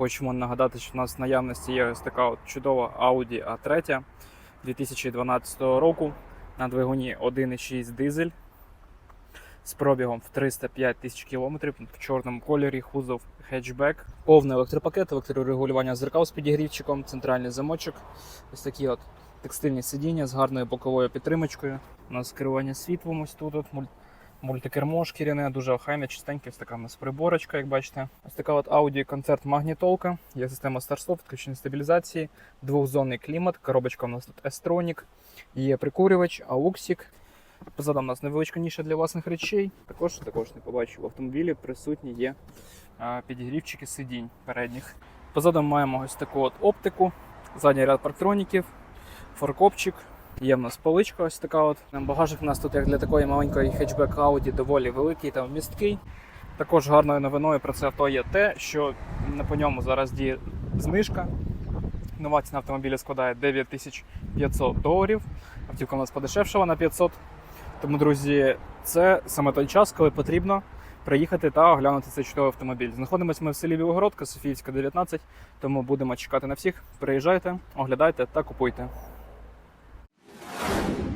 хочемо нагадати, що в нас в наявності є ось така от чудова Audi A3 2012 року на двигуні 1,6 дизель з пробігом в 305 тисяч кілометрів в чорному кольорі, кузов хетчбек, повний електропакет, електрорегулювання зеркал з підігрівчиком, центральний замочок, ось такі от текстильні сидіння з гарною боковою підтримочкою. У нас керування світлом ось тут. от, Мультикермо шкіряне, дуже охайне, чистеньке, ось така у нас приборочка, як бачите. Ось така от Audi концерт магнітолка, є система старт-стоп, відключення стабілізації, двохзонний клімат, коробочка у нас тут S-Tronic, є прикурювач, ауксік. Позаду у нас невеличка ніша для власних речей. Також, також не побачив, в автомобілі присутні є підігрівчики сидінь передніх. Позаду маємо ось таку от оптику, задній ряд парктроніків, фаркопчик. Є в нас поличка ось така от. Багажник у нас тут, як для такої маленької хетчбек Audi, доволі великий та вмісткий. Також гарною новиною про це авто є те, що по ньому зараз діє знижка. Нова ціна автомобіля складає 9500 доларів. Автівка у нас подешевшала на 500. Тому, друзі, це саме той час, коли потрібно приїхати та оглянути цей чудовий автомобіль. Знаходимося ми в селі Білогородка, Софіївська, 19, тому будемо чекати на всіх. Приїжджайте, оглядайте та купуйте.